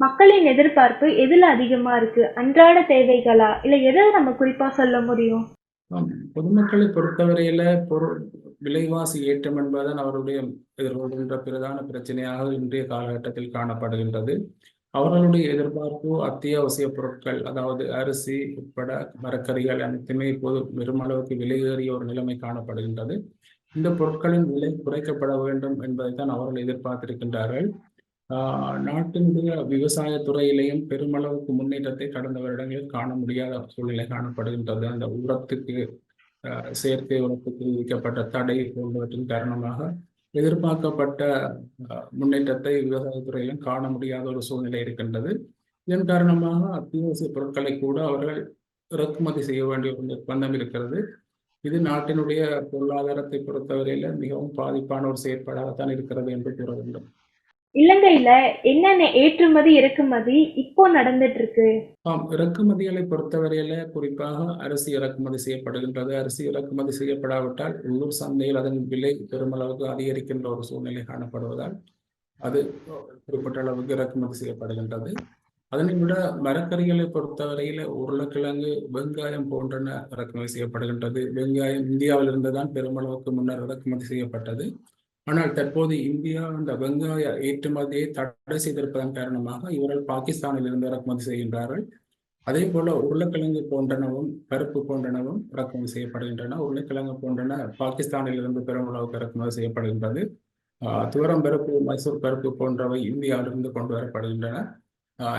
மக்களின் எதிர்பார்ப்பு எதுல அதிகமா இருக்கு? அன்றாட தேவைகளா? இல்ல எதை நம்ம குறிப்பா சொல்ல முடியும்? பொதுமக்களை பொறுத்தவரையில பொருள் விலைவாசி ஏற்றம் என்பதுதான் அவருடைய எதிர்கொள்கின்ற பிரதான பிரச்சனையாக இன்றைய காலகட்டத்தில் காணப்படுகின்றது. அவர்களுடைய எதிர்பார்ப்பு அத்தியாவசிய பொருட்கள் அதாவது அரிசி உட்பட மரக்கறிகள் அனைத்துமே இப்போது பெருமளவுக்கு விலையேறிய ஒரு நிலைமை காணப்படுகின்றது. இந்த பொருட்களின் விலை குறைக்கப்பட வேண்டும் என்பதை தான் அவர்கள் எதிர்பார்த்திருக்கின்றார்கள். நாட்டினுடைய விவசாய துறையிலையும் பெருமளவுக்கு முன்னேற்றத்தை கடந்த வருடங்களில் காண முடியாத சூழ்நிலை காணப்படுகின்றது. அந்த உரத்துக்கு ஆஹ் செயற்கை உரத்துக்கு விதிக்கப்பட்ட தடை போன்றவற்றின் காரணமாக எதிர்பார்க்கப்பட்ட முன்னேற்றத்தை விவசாயத்துறையிலும் காண முடியாத ஒரு சூழ்நிலை இருக்கின்றது. இதன் காரணமாக அத்தியாவசிய பொருட்களை கூட அவர்கள் இறக்குமதி செய்ய வேண்டிய ஒரு நிர்பந்தம் இருக்கிறது. இது நாட்டினுடைய பொருளாதாரத்தை பொறுத்தவரையில மிகவும் பாதிப்பான ஒரு செயற்பாடாகத்தான் இருக்கிறது என்று கூற வேண்டும். இலங்கையில என்னென்ன ஏற்றுமதி இறக்குமதி இப்போ நடந்துட்டு இருக்கு ஆம் இறக்குமதிகளை பொறுத்தவரையில குறிப்பாக அரிசி இறக்குமதி செய்யப்படுகின்றது. அரிசி இறக்குமதி செய்யப்படாவிட்டால் உள்ளூர் சந்தையில் அதன் விலை பெருமளவுக்கு அதிகரிக்கின்ற ஒரு சூழ்நிலை காணப்படுவதால் அது குறிப்பிட்ட அளவுக்கு இறக்குமதி செய்யப்படுகின்றது. அதனை விட மரக்கறிகளை பொறுத்தவரையில உருளைக்கிழங்கு வெங்காயம் போன்றன இறக்குமதி செய்யப்படுகின்றது. வெங்காயம் இந்தியாவிலிருந்து தான் பெருமளவுக்கு முன்னர் இறக்குமதி செய்யப்பட்டது. ஆனால் தற்போது இந்தியா அந்த வெங்காய ஏற்றுமதியை தடை செய்திருப்பதன் காரணமாக இவர்கள் பாகிஸ்தானில் இருந்து இறக்குமதி செய்கின்றார்கள். அதே போல உருளைக்கிழங்கு போன்றனவும் பருப்பு போன்றனவும் இறக்குமதி செய்யப்படுகின்றன. உருளைக்கிழங்கு போன்றன பாகிஸ்தானில் இருந்து பெருமளவுக்கு இறக்குமதி செய்யப்படுகின்றது. துவரம் பருப்பு மைசூர் பருப்பு போன்றவை இந்தியாவிலிருந்து கொண்டு வரப்படுகின்றன.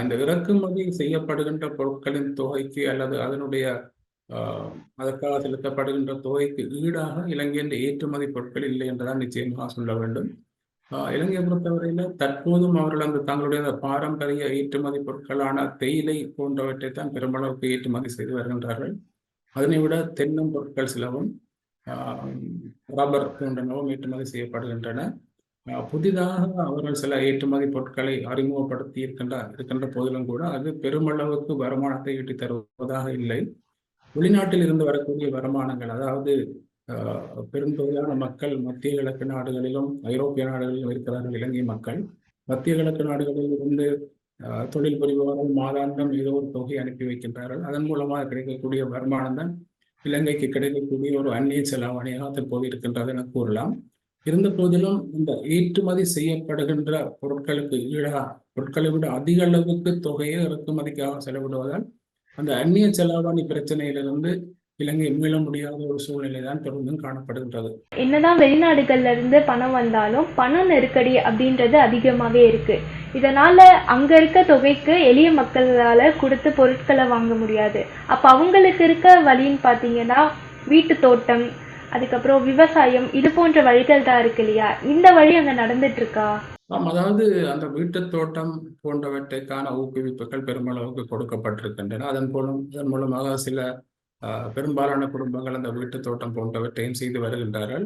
இந்த இறக்குமதி செய்யப்படுகின்ற பொருட்களின் தொகைக்கு அல்லது அதனுடைய அதற்காக செலுத்தப்படுகின்ற தொகைக்கு ஈடாக இலங்கையின் ஏற்றுமதி பொருட்கள் இல்லை என்றுதான் நிச்சயமாக சொல்ல வேண்டும். இலங்கையை பொறுத்தவரையில தற்போதும் அவர்கள் அந்த தங்களுடைய பாரம்பரிய ஏற்றுமதி பொருட்களான தேயிலை போன்றவற்றை தான் பெருமளவுக்கு ஏற்றுமதி செய்து வருகின்றார்கள். அதனை விட தென்னம் பொருட்கள் சிலவும் ரப்பர் போன்றனவும் ஏற்றுமதி செய்யப்படுகின்றன. புதிதாக அவர்கள் சில ஏற்றுமதி பொருட்களை அறிமுகப்படுத்தி இருக்கின்ற இருக்கின்ற போதிலும் கூட அது பெருமளவுக்கு வருமானத்தை ஈட்டி தருவதாக இல்லை. வெளிநாட்டில் இருந்து வரக்கூடிய வருமானங்கள் அதாவது ஆஹ் பெருந்தொகையான மக்கள் மத்திய கிழக்கு நாடுகளிலும் ஐரோப்பிய நாடுகளிலும் இருக்கிறார்கள் இலங்கை மக்கள். மத்திய கிழக்கு நாடுகளில் இருந்து தொழில் புரிபவர்கள் மாதாந்தம் ஏதோ ஒரு தொகை அனுப்பி வைக்கின்றார்கள். அதன் மூலமாக கிடைக்கக்கூடிய வருமானம் தான் இலங்கைக்கு கிடைக்கக்கூடிய ஒரு அந்நிய செலாவணியாக தற்போது இருக்கின்றது என கூறலாம். இருந்த போதிலும் இந்த ஏற்றுமதி செய்யப்படுகின்ற பொருட்களுக்கு ஈடாக பொருட்களை விட அதிக அளவுக்கு தொகையை இறக்குமதிக்காக செலவிடுவதால் அந்த அந்நிய செலாவணி பிரச்சனையிலிருந்து இலங்கை மீள முடியாத ஒரு சூழ்நிலை தான் தொடர்ந்தும் காணப்படுகின்றது. என்னதான் வெளிநாடுகள்ல இருந்து பணம் வந்தாலும் பண நெருக்கடி அப்படின்றது அதிகமாவே இருக்கு. இதனால அங்க இருக்க தொகைக்கு எளிய மக்களால கொடுத்து பொருட்களை வாங்க முடியாது. அப்ப அவங்களுக்கு இருக்க வழின்னு பாத்தீங்கன்னா வீட்டு தோட்டம் அதுக்கப்புறம் விவசாயம் இது போன்ற வழிகள் தான் இருக்கு இல்லையா? இந்த வழி அங்க நடந்துட்டு இருக்கா? ஆம் அதாவது அந்த வீட்டுத் தோட்டம் போன்றவற்றைக்கான ஊக்குவிப்புகள் பெருமளவுக்கு கொடுக்கப்பட்டிருக்கின்றன. அதன் மூலம் அதன் மூலமாக சில பெரும்பாலான குடும்பங்கள் அந்த வீட்டுத் தோட்டம் போன்றவற்றையும் செய்து வருகின்றார்கள்.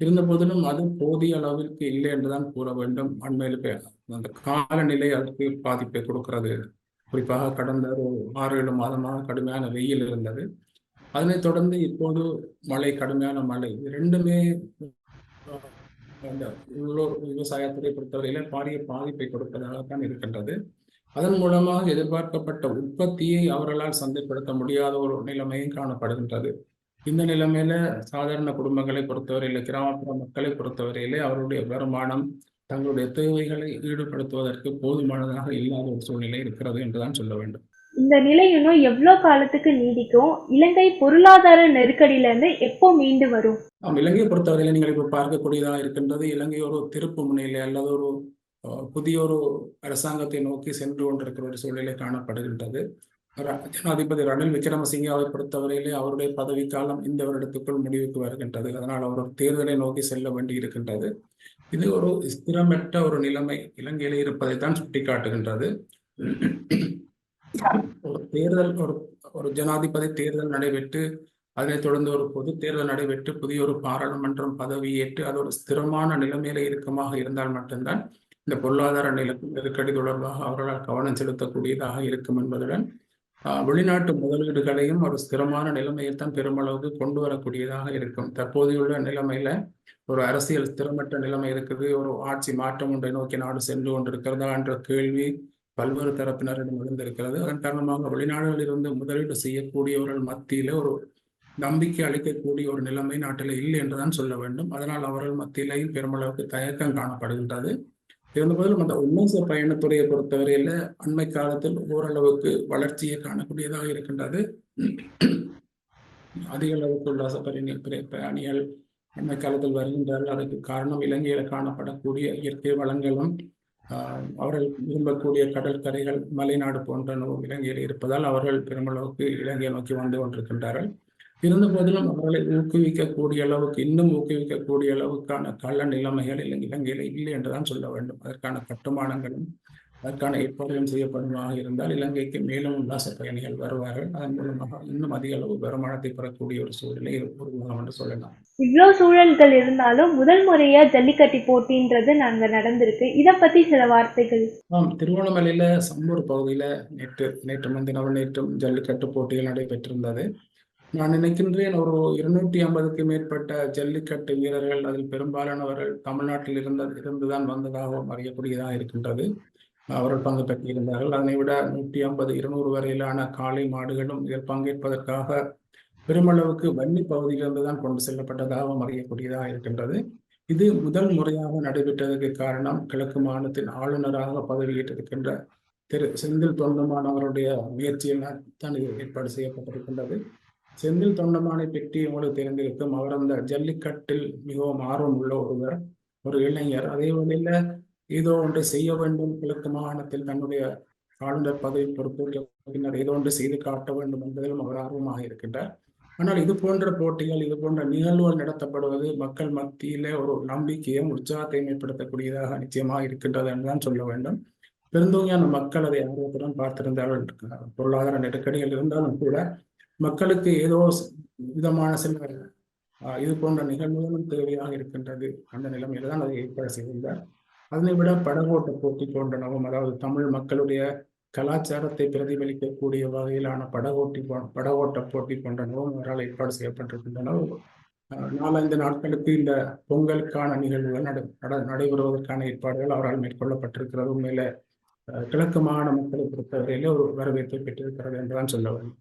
இருந்த போதிலும் அது போதிய அளவிற்கு இல்லை என்றுதான் கூற வேண்டும். அண்மையில் அந்த காலநிலை அதுக்கு பாதிப்பை கொடுக்கிறது. குறிப்பாக கடந்த ஒரு ஆறு ஏழு மாதமாக கடுமையான வெயில் இருந்தது. அதனைத் தொடர்ந்து இப்போது மழை கடுமையான மழை ரெண்டுமே அந்த உள்ளூர் விவசாயத்துறை பொறுத்தவரையில பாரிய பாதிப்பை கொடுப்பதாகத்தான் இருக்கின்றது. அதன் மூலமாக எதிர்பார்க்கப்பட்ட உற்பத்தியை அவர்களால் சந்தைப்படுத்த முடியாத ஒரு நிலைமையும் காணப்படுகின்றது. இந்த நிலைமையில சாதாரண குடும்பங்களை பொறுத்தவரையில கிராமப்புற மக்களை பொறுத்தவரையிலே அவருடைய வருமானம் தங்களுடைய தேவைகளை ஈடுபடுத்துவதற்கு போதுமானதாக இல்லாத ஒரு சூழ்நிலை இருக்கிறது என்றுதான் சொல்ல வேண்டும். இந்த நிலை இன்னும் எவ்வளவு காலத்துக்கு நீடிக்கும்? இலங்கை பொருளாதார நெருக்கடியில இருந்து எப்போ மீண்டு வரும்? ஆமாம் இலங்கையை பொறுத்தவரையில நீங்கள் இப்போ பார்க்கக்கூடியதாக இருக்கின்றது இலங்கை ஒரு திருப்பு முனையிலே அல்லது ஒரு புதிய ஒரு அரசாங்கத்தை நோக்கி சென்று கொண்டிருக்கிற ஒரு சூழ்நிலை காணப்படுகின்றது. ஜனாதிபதி ரணில் விக்ரமசிங்காவை பொறுத்தவரையிலே அவருடைய பதவிக்காலம் இந்த வருடத்துக்குள் முடிவுக்கு வருகின்றது. அதனால் அவர் ஒரு தேர்தலை நோக்கி செல்ல வேண்டி இருக்கின்றது இது ஒரு ஸ்திரமற்ற ஒரு நிலைமை. இலங்கையிலே இருப்பதைத்தான் சுட்டிக்காட்டுகின்றது. ஒரு தேர்தல் ஒரு ஒரு ஜனாதிபதி தேர்தல் நடைபெற்று அதனைத் தொடர்ந்து ஒரு பொது தேர்தல் நடைபெற்று புதிய ஒரு பாராளுமன்றம் பதவியேற்று அது ஒரு ஸ்திரமான நிலைமையில இறுக்கமாக இருந்தால் மட்டும்தான் இந்த பொருளாதார நில நெருக்கடி தொடர்பாக அவர்களால் கவனம் செலுத்தக்கூடியதாக இருக்கும் என்பதுடன் வெளிநாட்டு முதலீடுகளையும் ஒரு ஸ்திரமான நிலைமையில் தான் பெருமளவுக்கு கொண்டு வரக்கூடியதாக இருக்கும். தற்போதையுள்ள நிலைமையில ஒரு அரசியல் ஸ்திரமற்ற நிலைமை இருக்குது. ஒரு ஆட்சி மாற்றம் ஒன்றை நோக்கி நாடு சென்று கொண்டிருக்கிறதா என்ற கேள்வி பல்வேறு தரப்பினரிடம் இருந்திருக்கிறது அதன் காரணமாக வெளிநாடுகளில் இருந்து முதலீடு செய்யக்கூடியவர்கள் மத்தியில ஒரு நம்பிக்கை அளிக்கக்கூடிய ஒரு நிலைமை நாட்டில் இல்லை என்றுதான் சொல்ல வேண்டும். அதனால் அவர்கள் மத்தியிலேயும் பெருமளவுக்கு தயக்கம் காணப்படுகின்றது. இருந்தபோதிலும் அந்த உல்லாச பயணத்துறையை பொறுத்தவரையில அண்மை காலத்தில் ஓரளவுக்கு வளர்ச்சியை காணக்கூடியதாக இருக்கின்றது. அதிக அளவுக்கு உல்லாச பயணிகள் பயணிகள் அண்மை காலத்தில் வருகின்றார்கள். அதுக்கு காரணம் இலங்கையில் காணப்படக்கூடிய இயற்கை வளங்களும் அவர்கள் விரும்பக்கூடிய கடற்கரைகள் மலைநாடு போன்ற இலங்கையில் இருப்பதால் அவர்கள் பெருமளவுக்கு இலங்கையை நோக்கி வந்து கொண்டிருக்கின்றார்கள். இருந்த போதிலும் அவர்களை ஊக்குவிக்கக்கூடிய அளவுக்கு இன்னும் ஊக்குவிக்கக்கூடிய அளவுக்கான கள நிலைமைகள் இலங்கை- இலங்கையில இல்லை என்றுதான் சொல்ல வேண்டும். அதற்கான கட்டுமானங்களும் அதற்கான ஏற்பாடுகளும் செய்யப்படுமாக இருந்தால் இலங்கைக்கு மேலும் உல்லாச பயணிகள் வருவார்கள். அதன் மூலமாக இன்னும் அதிக அளவு வருமானத்தை பெறக்கூடிய ஒரு சூழ்நிலை உருவாகும் என்று சொல்லலாம். இவ்வளோ சூழல்கள் இருந்தாலும் முதல் முறையா ஜல்லிக்கட்டு போட்டின்றது நாங்க நடந்திருக்கு. இத பத்தி சில வார்த்தைகள். ஆம் திருவண்ணாமலையில சம்பூர் பகுதியில நேற்று நேற்று முன்தினம் நேற்றும் ஜல்லிக்கட்டு போட்டிகள் நடைபெற்றிருந்தது. நான் நினைக்கின்றேன் ஒரு இருநூற்றி ஐம்பதுக்கு மேற்பட்ட ஜல்லிக்கட்டு வீரர்கள் அதில் பெரும்பாலானவர்கள் தமிழ்நாட்டில் இருந்த இருந்துதான் வந்ததாகவும் அறியக்கூடியதாக இருக்கின்றது. அவர்கள் பங்கு பெற்றிருந்தார்கள். அதனை விட நூற்றி ஐம்பது இருநூறு வரையிலான காளை மாடுகளும் இதில் பங்கேற்பதற்காக பெருமளவுக்கு வன்னி பகுதியிலிருந்து தான் கொண்டு செல்லப்பட்டதாகவும் அறியக்கூடியதாக இருக்கின்றது. இது முதல் முறையாக நடைபெற்றதற்கு காரணம் கிழக்கு மாநிலத்தின் ஆளுநராக பதவியேற்றிருக்கின்ற திரு செந்தில் தொண்டமான் அவருடைய முயற்சியில் தான் ஏற்பாடு செய்யப்பட்டிருக்கின்றது. செந்தில் தொண்டமானை பற்றி உங்களுக்கு தெரிந்திருக்கும். அவர் அந்த ஜல்லிக்கட்டில் மிகவும் ஆர்வம் உள்ள ஒருவர் ஒரு இளைஞர். அதே வழியில ஏதோ ஒன்று செய்ய வேண்டும் கிழக்கு மாகாணத்தில் தன்னுடைய ஆளுநர் பதவி பொறுப்பு பின்னர் ஏதோ ஒன்று செய்து காட்ட வேண்டும் என்பதிலும் அவர் ஆர்வமாக இருக்கின்றார். ஆனால் இது போன்ற போட்டிகள் இது போன்ற நிகழ்வுகள் நடத்தப்படுவது மக்கள் மத்தியில ஒரு நம்பிக்கையும் உற்சாகத்தையும் ஏற்படுத்தக்கூடியதாக நிச்சயமாக இருக்கின்றது என்றுதான் சொல்ல வேண்டும். பெருந்தொகையான மக்கள் அதை ஆர்வத்துடன் பார்த்திருந்தார்கள். பொருளாதார நெருக்கடிகள் இருந்தாலும் கூட மக்களுக்கு ஏதோ விதமான சில இது போன்ற நிகழ்வுகளும் தேவையாக இருக்கின்றது. அந்த நிலைமையில தான் அதை ஏற்பாடு செய்திருந்தார். அதனை விட படகோட்ட போட்டி போன்றனவும் அதாவது தமிழ் மக்களுடைய கலாச்சாரத்தை பிரதிபலிக்கக்கூடிய வகையிலான படகோட்டி போ- படகோட்ட போட்டி போன்றனவும் அவரால் ஏற்பாடு செய்யப்பட்டிருக்கின்றன. நாலஞ்சு நாட்களுக்கு இந்த பொங்கலுக்கான நிகழ்வுகள் நட நட- நடைபெறுவதற்கான ஏற்பாடுகள் அவரால் மேற்கொள்ளப்பட்டிருக்கிறது. உண்மையில கிழக்கு மாகாண மக்களை பொறுத்தவரையிலே ஒரு வரவேற்பை பெற்றிருக்கிறது என்றுதான் சொல்ல வேண்டும்